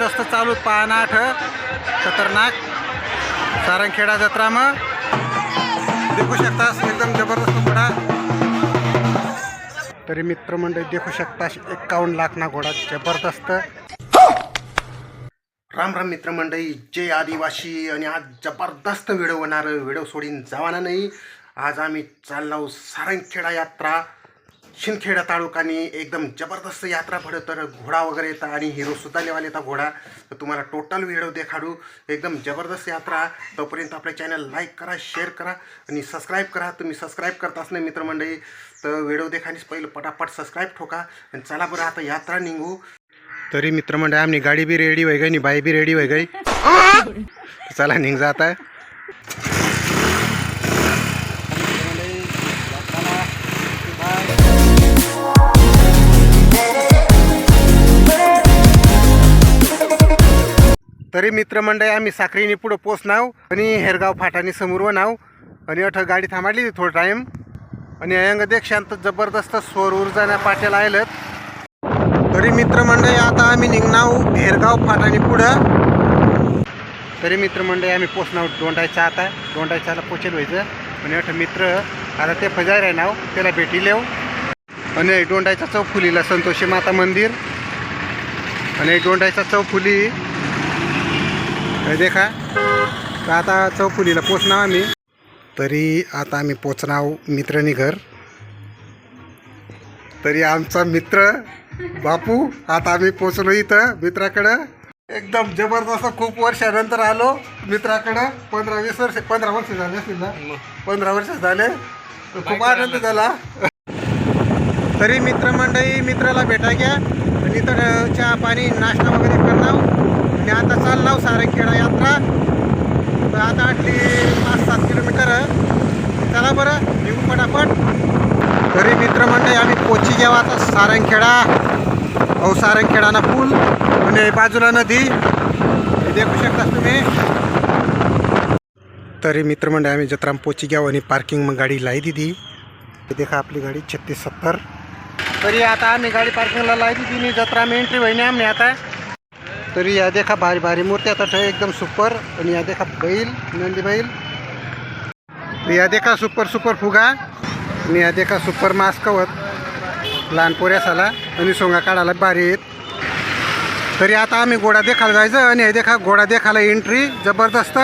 जबरदस्त चालू पानाठ खतरनाक. सारंगखेडा जत्रा मग देखू शकतास एकदम जबरदस्त घोडा. तरी मित्रमंडळी देखू शकतास एक्कावन्न लाख ना घोडा जबरदस्त. राम राम मित्रमंडळी जय आदिवासी. आणि आज जबरदस्त व्हिडिओ होणार. व्हिडिओ सोडीन जावाना नाही. आज आम्ही चाललो सारंगखेडा यात्रा. शिंदखेडा तालुकाने एकदम जबरदस्त यात्रा भरत तर घोडा वगैरे येतात आणि हिरो सुद्धा लेवाल येतात घोडा. तर तुम्हाला टोटल व्हिडिओ देखाडू. एकदम जबरदस्त यात्रा. तोपर्यंत आपल्या चॅनल लाईक करा शेअर करा आणि सबस्क्राईब करा. तुम्ही सबस्क्राईब करताच नाही मित्रमंडळी तर व्हिडिओ देखानीच पहिलं पटापट सबस्क्राईब ठोका आणि चला बरं आता यात्रा निघू. तरी मित्रमंडळ आमनी गाडी बी रेडी वगैरे गई आणि बाई बी रेडी वगैरे गई. चला निघ जात तरी मित्रमंडळी आम्ही साखरीने पुढं पोचनाव आणि हेरगाव फाटाने समोर वनाव आणि अठ गाडी थांबाडली थोडं टाईम आणि अयंग देक्षांत जबरदस्त स्वर ऊर्जाने पाट्याला आयलत. तरी मित्रमंडळी आता आम्ही निघणाव हेरगाव फाटाने पुढं. तरी मित्रमंडळी आम्ही पोचणार दोंडायचा आता. दोंडायच्याला पोचेल व्हायचं. आणि अठ मित्र आता ते फजाय आहे नाव त्याला भेटी लेव आणि डोंडायचा चौफुलीला संतोषी माता मंदिर. आणि डोंडायचा चौफुली देखा. तर आता चौफुलीला पोचणार आम्ही. तरी आता आम्ही पोचणार मित्रांनी घर. तरी आमचा मित्र बापू आता आम्ही पोचलो इथं मित्राकडं. एकदम जबरदस्त खूप वर्षानंतर आलो मित्राकडं. पंधरा वीस वर्ष पंधरा वर्ष झाले असतील ना? पंधरा वर्ष झाले. खूप आनंद झाला. तरी मित्रमंडळी मित्राला भेटा घ्या. आणि तर चहा पाणी नाश्ता वगैरे आणि आता चाललाव सारंगखेडा यात्रा. तर आता आठली पाच सात किलोमीटर. चला बरं निघू पटापट. तरी मित्रमंडळी आम्ही पोची घ्यावं आता सारंगखेडा अहो सारंगखेडाना पूल आणि बाजूला नदी. हे देखू शकता तुम्ही. तरी मित्रमंडळी आम्ही जत्रा पोची घ्यावं आणि पार्किंग मग गाडी लाई दिली. देखा आपली गाडी छत्तीस सत्तर. तरी आता आम्ही गाडी पार्किंगला लाई दिली. जत्रा में एंट्री होईने आम्ही आता. तरी या देखा भारी भारी मूर्ती आता एकदम सुपर. आणि या देखा बैल नंदी बैल. या देखा सुपर सुपर फुगा. आणि या देखा सुपर मास्कवत लहान पोऱ्यासाला. आणि सोंगा काढायला भारी आहेत तरी आता आम्ही घोडा देखायला जायचं आणि हे देखा घोडा देखायला एंट्री जबरदस्त.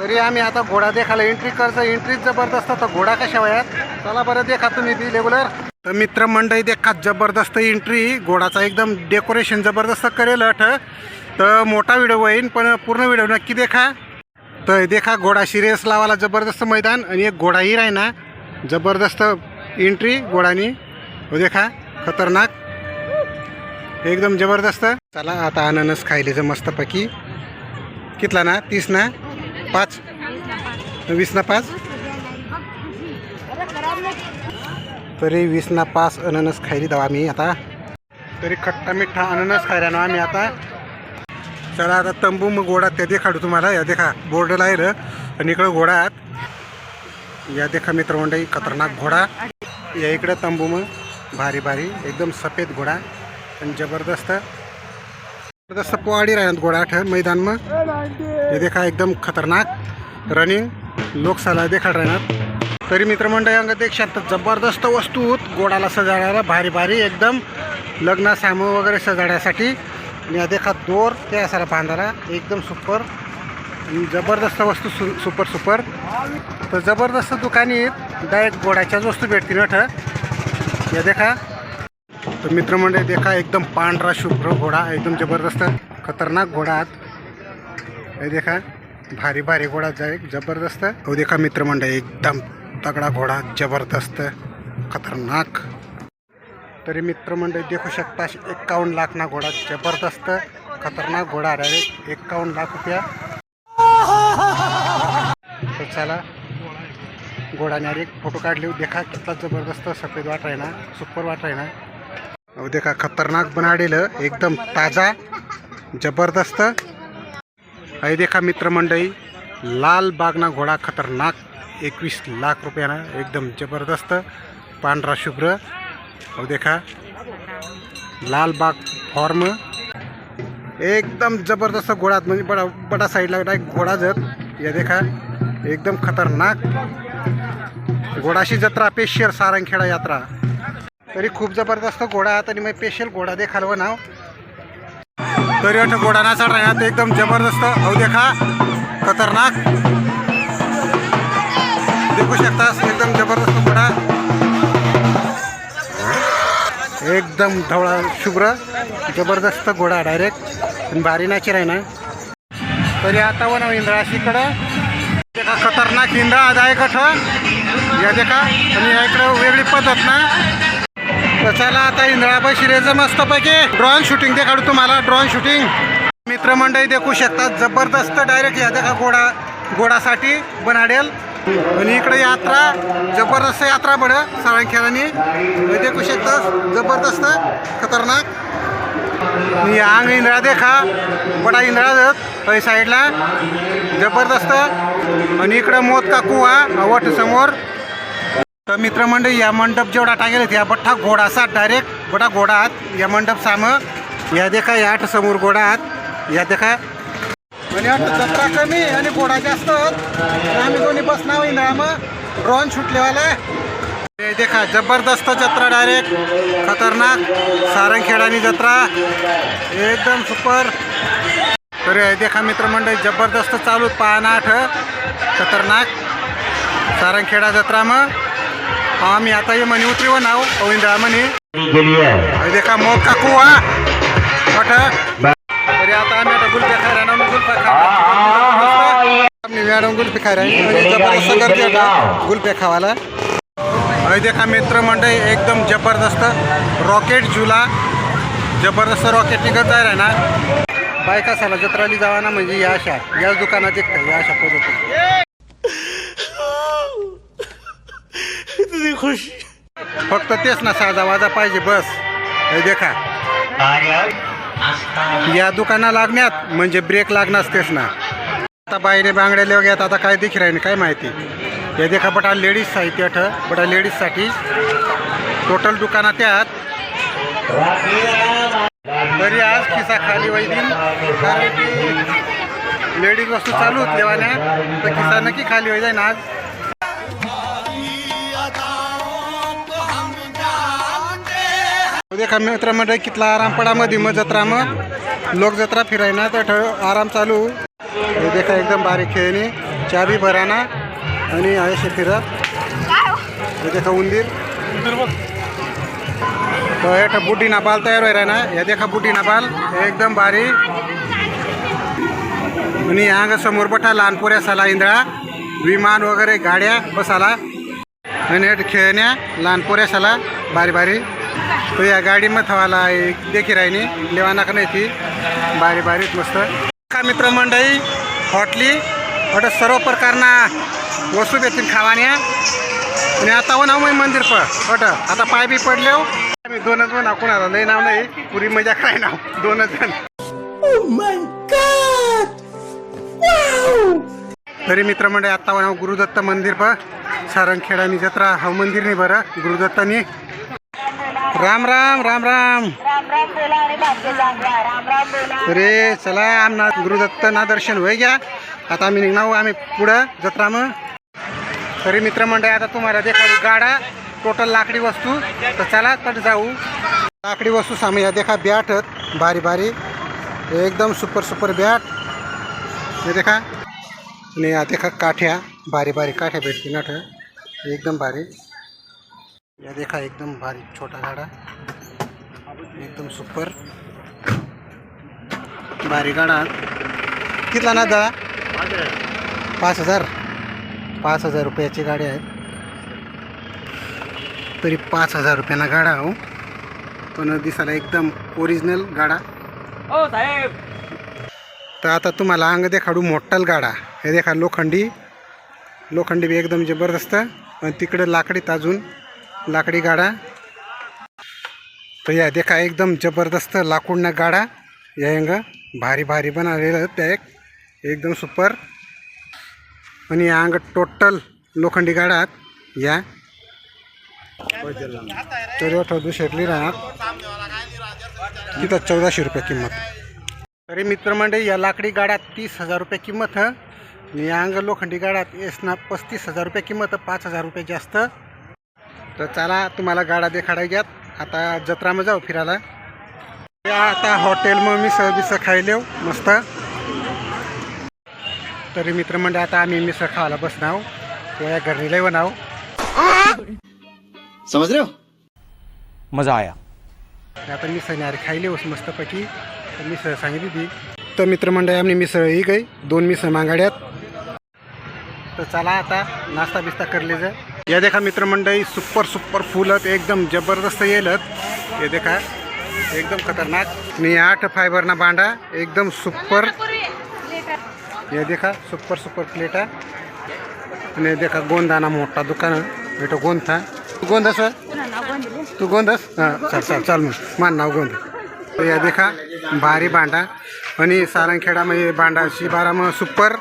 तरी आम्ही आता घोडा देखायला एंट्री करतो एंट्रीच जबरदस्त. तर घोडा कशा वयात? चला बरं देखा तुम्ही बी रेग्युलर तर मित्र मंडळी देखा जबरदस्त एंट्री घोडाचा एकदम डेकोरेशन जबरदस्त करेल अठ तर मोठा व्हिडिओ होईन पण पूर्ण व्हिडिओ नक्की देखा. तर देखा घोडा शिरेस लावायला जबरदस्त मैदान आणि एक घोडाही राही ना जबरदस्त एंट्री घोडानी. हो देखा खतरनाक. एकदम जबरदस्त. चला आता अननस खायले मस्तपैकी. कितला ना? तीस ना? पाच? वीस ना पाच? तरी वीस ना पाच अननस खायली दावा आम्ही आता. तरी खट्टा मिठ्ठा अननस खायला ना आम्ही आता. चला आता तंबू मग घोडा त्या देखाडू तुम्हाला. या देखा बोर्ड लायलं आणि इकडं घोडा आहात. या देखा मित्रमंडळी खतरनाक घोडा. या इकडं तंबू मग. भारी भारी. एकदम सफेद घोडा. आणि जबरदस्त. जबरदस्त पोवाडी राहणार घोडा आठ मैदान मग. हे देखा एकदम खतरनाक. रनिंग लोकसाला देखा राहणार तरी मित्रमंडळी अंग शांत जबरदस्त वस्तू गोडाला घोडाला सजाडायला भारी भारी एकदम लग्न सामू वगैरे सजाडण्यासाठी आणि या देखा दोर ते असायला बांधायला. एकदम सुपर जबरदस्त वस्तू सु सुपर सुपर तर जबरदस्त दुकानी डायरेक्ट घोड्याच्याच वस्तू भेटतील अठ या देखा. तर मित्रमंडळी देखा एकदम पांढरा शुभ्र घोडा एकदम जबरदस्त खतरनाक घोडा आहात. हे देखा भारी भारी घोडा जाय जबरदस्त. हो देखा मित्रमंडळी एकदम तगडा घोडा जबरदस्त खतरनाक. तरी मित्रमंडळी देखू शकता एक्कावन्न लाख ना घोडा जबरदस्त खतरनाक घोडा डायरेक्ट एक्कावन्न लाख रुपया. तर चला घोडाने अरे एक फोटो काढले. देखा कितला जबरदस्त सफेद वाट आहे ना सुपर वाट आहे ना अहो देखा खतरनाक बनाडेलं एकदम ताजा जबरदस्त. आहे देखा मित्रमंडळी लाल बागना घोडा खतरनाक. एकवीस लाख रुपयानं एकदम जबरदस्त पांढरा शुभ्र. अहो देखा. लालबाग फॉर्म. एकदम जबरदस्त घोडा म्हणजे बडा बडा साईडला डायरेक्ट घोडा जत. या देखा. एकदम खतरनाक. घोडाशी जत्रा पेशर सारंगखेडा यात्रा. तरी खूप जबरदस्त घोडा आहे तरी मग पेशियल घोडा देखाल नाव. तरी वाटतं घोडा ना चढ एकदम जबरदस्त. अहो देखा. खतरनाक. देखू शकतास एकदम जबरदस्त घोडा एकदम ढवळा शुभ्र जबरदस्त घोडा डायरेक्ट पण भारी नाची राही ना. तरी आता वन इंद्राशीकडं देखा खतरनाक इंद्रा आदाय कठ या देखा आणि या इकडं वेगळी पद्धत ना. तर चला आता इंद्राबाई असतं पैकी ड्रॉन शूटिंग दे काढू तुम्हाला ड्रॉन शूटिंग मित्रमंडळी देखू शकतात जबरदस्त डायरेक्ट या देखा घोडा घोडासाठी बनाडेल. आणि इकडे यात्रा जबरदस्त यात्रा बड साळंखेरानी देखू शकतं जबरदस्त खतरनाक. आणि अंग इंद्रा देखा बडा इंद्रा जात साईडला. जबरदस्त. आणि इकडं मोत का कुवा वट समोर. तर मित्रमंडळी या मंडप जेवढा टाकेल या बठ्ठा घोडा असा डायरेक्ट बडा घोडा आहात या मंडप साम. या देखा या आठ समोर घोडा आहात या देखा म्हणजे आणि आठ जत्रा कमी आणि घोडा जास्त आम्ही दोन्ही बसणार होईना. मग ड्रोन शूटलेवाला हे देखा जबरदस्त जत्रा डायरेक्ट खतरनाक. सारंगखेडानी जत्रा. एकदम सुपर तर देखा मित्रमंडळी जबरदस्त चालू पानाठ खतरनाक. सारंगखेडा जत्रा मग. आम्ही आता ये म्हणी उतरीव नाव अविंद्रा म्हणी देखा मोग काकू वा तरी आता आम्ही आता गुलपे खायला ना गुलपे खायला आम्ही मॅडम गुलपे खायला जबरदस्त गर्दी देखा मित्र मंडळी एकदम जबरदस्त रॉकेट झुला. जबरदस्त रॉकेट निघत जायला ना. बायका साला जत्राली जावा ना म्हणजे या अशा याच दुकानात एक या अशा पद्धती फक्त तेच ना साजा वाजा पाहिजे बस. हे देखा. या दुकाना लागण्यात म्हणजे ब्रेक लागणार तेच ना. आता बाईने बांगड्या वगैरे आता काय दिख राहील काय माहिती. हे देखा बटा लेडीज साहित्य अठ बटा लेडीजसाठी टोटल दुकानात त्यात. तरी आज खिसा खाली वैदीन. कारण की लेडीज वस्तू चालू होत लेवाने तर खिसा नक्की खाली होई जाईन आज. देखा मित्र मंडळी कितला आराम पडा मध्ये मग जत्रा मग लोक जत्रा फिरायना तर ठ- आराम चालू. हे देखा एकदम बारीक खेळणी चाबी भराना आणि आयुष्य फिरत. हे देखा उंदीर. तर हे बुड्डी ना बाल तयार व्हायला ना या देखा बुटी ना बाल एकदम भारी आणि अंग समोर बठा लहान पोऱ्या साला इंदळा. विमान वगैरे गाड्या बसाला. आणि हे खेळण्या लहान पोऱ्या साला बारी बारी. तो या गाडीमध्ये थवाला एक देखी राहिनी लेवाना का नाही ती. बारी बारीत मस्त. का मित्र मंडळी हॉटली हॉटेल सर्व प्रकारना वस्तू भेटतील खावान्या. आणि आता व नाव मग मंदिर प हट आता पाय बी पडले आम्ही दोनच म्हणा कोणाला लय नाव नाही. पुरी मजा काय नाव. दोनच जण. तरी मित्रमंडळी आत्ता व नाव गुरुदत्त मंदिर प. सारंगखेडानी जत्रा हा मंदिर नाही बरं. गुरुदत्तानी राम राम राम राम. अरे चला आमना गुरुदत्त ना दर्शन होय घ्या. आता आम्ही निघणार आम्ही पुढं जत्रा मग तरी मित्रमंडळ आता तुम्हाला देखाडू गाडा टोटल लाकडी वस्तू. तर चला तर जाऊ. लाकडी वस्तू सामे या देखा बॅटत भारी भारी. एकदम सुपर सुपर बॅट हे देखा. आणि या देखा काठ्या. भारी भारी काठ्या भेटतील ना ठं. एकदम भारी. या देखा एकदम भारी छोटा गाडा एकदम सुपर. भारी गाडा कितला ना दादा? पाच हजार. पाच हजार रुपयाची गाडी आहे. तरी पाच हजार रुपयाना गाडा हो. पण दिसायला एकदम ओरिजिनल गाडा. हो साहेब! तर आता तुम्हाला अंग देखाडू मोठ्ठल गाडा. हे देखा लोखंडी. लोखंडी बी एकदम जबरदस्त. आणि तिकडे लाकडीत अजून लाकडी गाडा. तर या देखा एकदम जबरदस्त लाकूडना गाडा. या अंग भारी भारी बनवलेलं त्या एक. एकदम सुपर. आणि या अंग टोटल लोखंडी गाडात या. तर दुसरी राहणार तिथं चौदाशे रुपये किंमत. तरी मित्रमंडळी या लाकडी गाड्यात तीस हजार रुपये किंमत आणि या अंग लोखंडी गाड्यात येसना पस्तीस हजार रुपये किंमत पाच हजार रुपये जास्त. तर चला तुम्हाला गाड्या देखाडायच्यात आता जत्रामध्ये जाऊ फिरायला. या आता हॉटेल मग मिसळ बिसळ खायलेव मस्त. तरी मित्रमंडळ आता आम्ही मिसळ खायला बसणार त्या घरी लय बनाव समझ रहे हो मज़ा आया. आता मिसळ अरे खायले होस मस्तपैकी. तर मिसळ सांगितली ती. तर मित्रमंडळी आम्ही मिसळ ही गई. दोन मिसळ मागाड्यात. तर चला आता नाश्ता बिस्ता करले जा या देखा मित्रमंडळी सुपर सुपर फुलत एकदम जबरदस्त येलत. हे देखा एकदम खतरनाक. आणि आठ फायबरना बांडा एकदम सुपर. हे देखा सुपर सुपर प्लेटा. आणि देखा गोंदाना मोठा दुकान. भेटो गोंद तू गोंदस तू गोंदस हां चल चल चल मग. मान नाव गोंद. या देखा भारी बांडा. आणि सारंगखेडामध्ये बांडा शिबारा सुपर.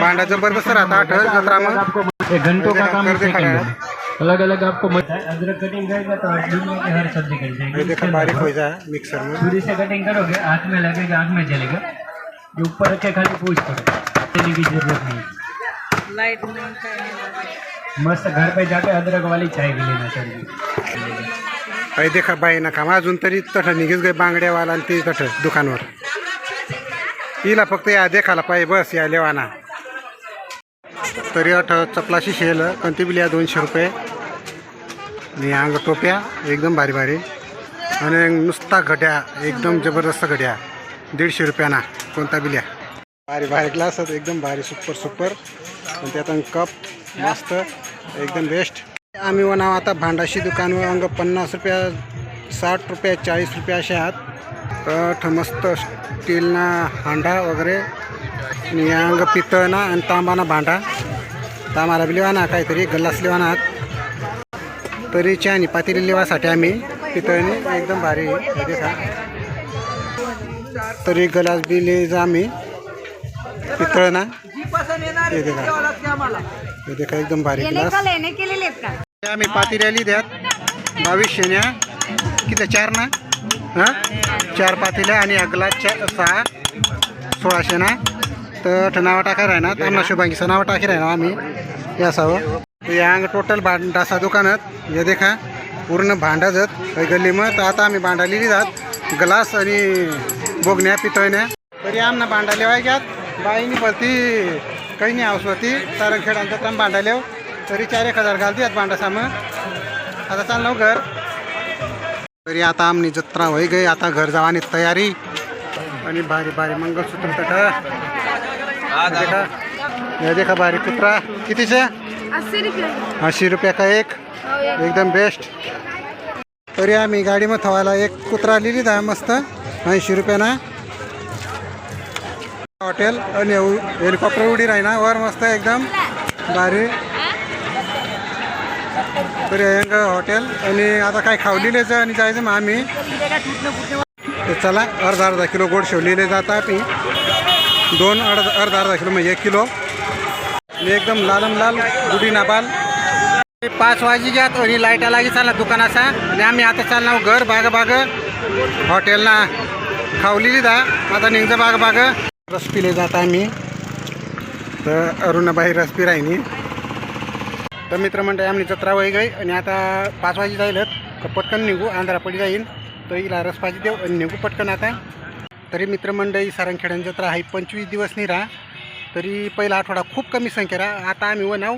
बांडा जबरदस्त राहता आठ जत्रा मग. ये घंटों का काम है कर देखा सेकंड है। अलग अलग आपको मत- अदरक कटिंग करेगा तो दुनिया की हर सब्जी कट जाएगी। देखा बारीक हो। जा मिक्सर में। छुरी से कटिंग करोगे हाथ में लगेगा आँख में जलेगा। ये ऊपर रखे खाली पूछ करो। चलने की जरूरत नहीं मस्त घर पे जाके अदरक वाली चाय भी लेना चाहिए। हे देखा बाई ना काम। अजून तरी तठ निघीच गे बांगड्यावाला आणि ती तठ दुकानवर. हिला फक्त या देखाला पाहिजे बस या लेवाना. तरी अठ चपलाशी शेल कोणती बिल्या दोनशे रुपये. आणि अंग टोप्या एकदम भारी भारी. आणि नुसता घड्या एकदम जबरदस्त घड्या. दीडशे रुपयाना कोणता बिल्या भारी भारी ग्लास एकदम भारी सुपर सुपर आणि त्यात कप मस्त एकदम बेस्ट आम्ही म्हणाव आता भांडाशी दुकानवर अंग पन्नास रुपया साठ रुपया चाळीस रुपया असे आहात. कठ मस्त स्टीलना हांडा वगैरे. आणि अंग पितळना आणि तांबाना भांडा. तांबाला बी लेवाना काहीतरी गल्लास लेवाना आहात. तरी आणि पातेली लेवासाठी आम्ही पितळणी एकदम भारी देखा. तरी गलास बी ले जा आम्ही. पितळना. हे देखा. हे देखा एकदम भारी ग्लास. आम्ही पातेली आली द्यात. बावीसशेन्या किती चार ना? हां? चार पातेल्या आणि अगलाच्या सहा सोळाशे ना तर नावं टाका राहणार आम्हाला शुभांगीचं नावं टाकी राहणार आम्ही हे असावं तर या अंग टोटल भांडासा दुकानात हे देखा पूर्ण भांडा जात गल्ली मग तर आता आम्ही भांडा लिहिली जात. ग्लास आणि बोगण्या पितळण्या. तरी आमना भांडा लेवाय घ्यात. बाईनी भरती काही नाही कारण खेळांचा काम भांडा लेव. तरी चार एक हजार घालते भांडा सामं. आता चाललो घर. तरी आता आमनी जत्रा होई गई. आता घर जावानी तयारी. आणि भारी भारी मंगळसूत्र तट देखा हे देखा भारी कुत्रा. कितीचे? अस्सी रुपये. ऐंशी रुपया का एक? एकदम बेस्ट तरी आम्ही गाडीमध्ये थवायला एक कुत्रा लिहिली दा मस्त. ऐंशी रुपयाना हॉटेल आणि हेलिकॉप्टर उडी राही ना वर मस्त एकदम भारी. तरी हेंग हॉटेल. आणि आता काय खावलेलेचं आणि जायचं मग आम्ही. तर चला अर्धा अर्धा किलो गोड शेवलेले जाता आम्ही. दोन अर्धा अर्धा अर्धा किलो म्हणजे एक किलो. आणि एकदम लालम लाल गुडी नाबाल पाच वाजी घ्यात आणि लाईटा लागी चालला दुकानाचा आणि आम्ही आता चालणार घर बाग बाग. हॉटेलना खावलेली दा. आता निघतं बाग बाग. रस पिले जात आम्ही. तर अरुणाबाई रस पिरायनी तर मित्रमंडळी आम्ही जत्रा वय गई. आणि आता पाच वाजे जाईलच पटकन निघू. आंध्रापडी जाईल तर हिला रस पाहिजे देऊ. आणि निघू पटकन आता. तरी मित्रमंडळी सारंगखेड्यान जत्रा आहे. पंचवीस दिवस नाही राहा. तरी पहिला आठवडा खूप कमी संख्या राहा. आता आम्ही वनाव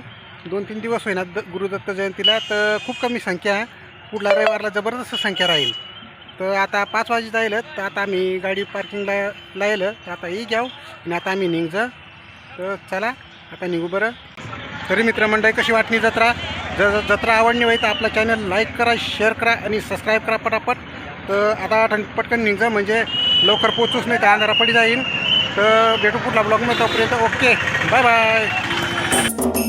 दोन तीन दिवस होईना द गुरुदत्त जयंतीला तर खूप कमी संख्या. पुढला रविवारला जबरदस्त संख्या राहील. तर आता पाच वाजे जाईल तर आता आम्ही गाडी पार्किंगला लायलं. तर आता ही घ्याव आणि आता आम्ही निघ तर चला आता निघू बरं. तरी मित्रमंडळी कशी वाटणी जत्रा? जर जत्रा आवडली होई तर आपला चॅनल लाईक करा शेअर करा आणि सबस्क्राईब करा पटापट. तर आता पटकन निघ म्हणजे लवकर पोचूच नाही तर अंधारा पडी जाईन तर भेटू कुठला ब्लॉगमध्ये तोपर्यंत ओके बाय बाय